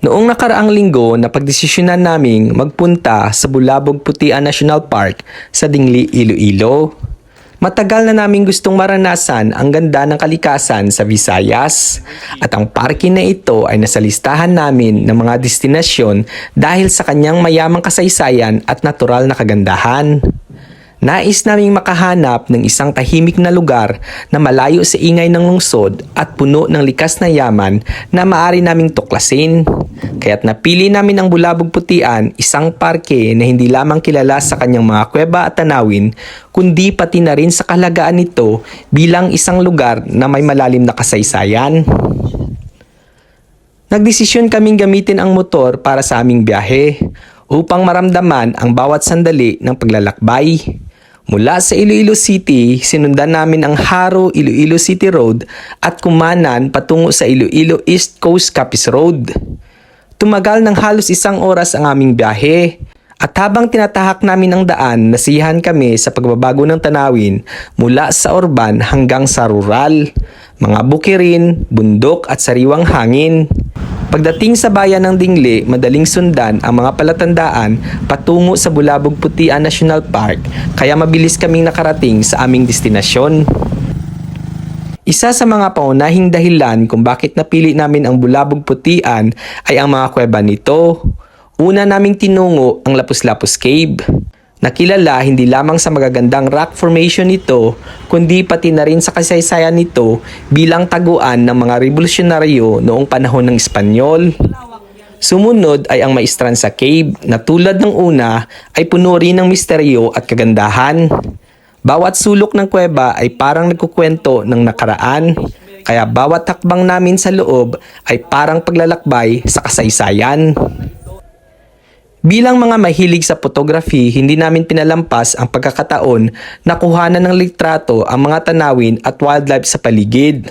Noong nakaraang linggo, napagdesisyonan naming magpunta sa Bulabog Putian National Park sa Dingli, Iloilo. Matagal na naming gustong maranasan ang ganda ng kalikasan sa Visayas at ang parke na ito ay nasa listahan namin ng mga destinasyon dahil sa kanyang mayamang kasaysayan at natural na kagandahan. Nais naming makahanap ng isang tahimik na lugar na malayo sa ingay ng lungsod at puno ng likas na yaman na maari naming tuklasin. Kaya't napili namin ang Bulabog Putian, isang parke na hindi lamang kilala sa kanyang mga kuweba at tanawin, kundi pati na rin sa kalagaan nito bilang isang lugar na may malalim na kasaysayan. Nagdesisyon kaming gamitin ang motor para sa aming biyahe upang maramdaman ang bawat sandali ng paglalakbay. Mula sa Iloilo City, sinundan namin ang Haro Iloilo City Road at kumanan patungo sa Iloilo East Coast Capiz Road. Tumagal ng halos isang oras ang aming biyahe. At habang tinatahak namin ang daan, nasiyahan kami sa pagbabago ng tanawin mula sa urban hanggang sa rural. Mga bukirin, bundok at sariwang hangin. Pagdating sa bayan ng Dingle, madaling sundan ang mga palatandaan patungo sa Bulabog Putian National Park kaya mabilis kaming nakarating sa aming destinasyon. Isa sa mga paunahing dahilan kung bakit napili namin ang Bulabog Putian ay ang mga kuweba nito. Una naming tinungo ang Lapus-Lapus Cave. Nakilala hindi lamang sa magagandang rock formation nito, kundi pati na rin sa kasaysayan nito bilang taguan ng mga revolusyonaryo noong panahon ng Espanyol. Sumunod ay ang Maestranza Cave na tulad ng una ay puno rin ng misteryo at kagandahan. Bawat sulok ng kuweba ay parang nagkukwento ng nakaraan, kaya bawat hakbang namin sa loob ay parang paglalakbay sa kasaysayan. Bilang mga mahilig sa photography, hindi namin pinalampas ang pagkakataon na kuhanan ng litrato ang mga tanawin at wildlife sa paligid.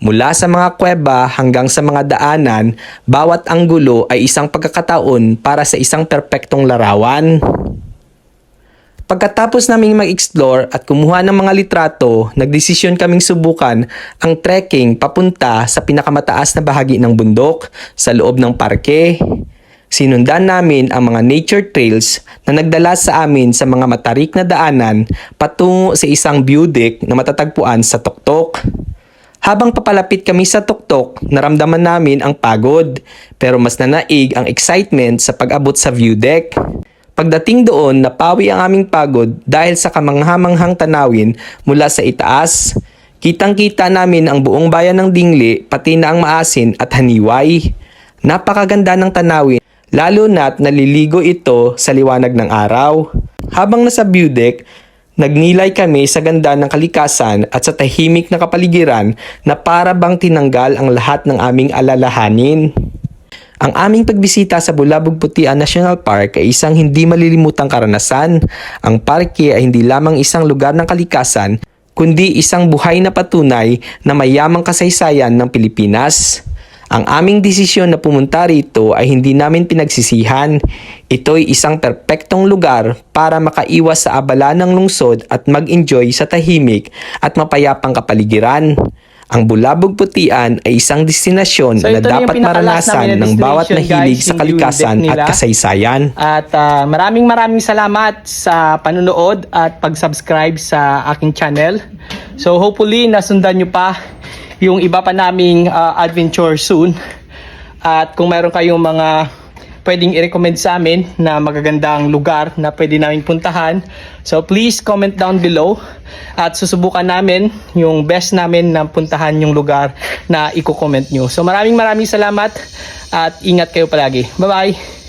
Mula sa mga kuweba hanggang sa mga daanan, bawat anggulo ay isang pagkakataon para sa isang perpektong larawan. Pagkatapos naming mag-explore at kumuha ng mga litrato, nagdesisyon kaming subukan ang trekking papunta sa pinakamataas na bahagi ng bundok sa loob ng parke. Sinundan namin ang mga nature trails na nagdala sa amin sa mga matarik na daanan patungo sa isang view deck na matatagpuan sa tuktok. Habang papalapit kami sa tuktok, naramdaman namin ang pagod, pero mas nanaig ang excitement sa pag-abot sa view deck. Pagdating doon, napawi ang aming pagod dahil sa kamanghamanghang tanawin mula sa itaas. Kitang-kita namin ang buong bayan ng Dingli, pati na ang maasin at haniway. Napakaganda ng tanawin, lalo na't naliligo ito sa liwanag ng araw. Habang nasa view deck, nagnilay kami sa ganda ng kalikasan at sa tahimik na kapaligiran na para bang tinanggal ang lahat ng aming alalahanin. Ang aming pagbisita sa Bulabog Putian National Park ay isang hindi malilimutang karanasan. Ang parke ay hindi lamang isang lugar ng kalikasan, kundi isang buhay na patunay na mayamang kasaysayan ng Pilipinas. Ang aming desisyon na pumunta rito ay hindi namin pinagsisihan. Ito'y isang perpektong lugar para makaiwas sa abala ng lungsod at mag-enjoy sa tahimik at mapayapang kapaligiran. Ang Bulabog Putian ay isang destinasyon So, na dapat maranasan na ng bawat nahilig guys, sa kalikasan at kasaysayan. At ah, maraming maraming salamat sa panunood at pag-subscribe sa aking channel. So hopefully nasundan nyo pa yung iba pa naming ah, adventure soon. At kung mayroon kayong mga pwedeng i-recommend sa amin na magagandang lugar na pwede namin puntahan. So please comment down below at susubukan namin yung best namin na puntahan yung lugar na i-comment nyo. So maraming maraming salamat at ingat kayo palagi. Bye-bye!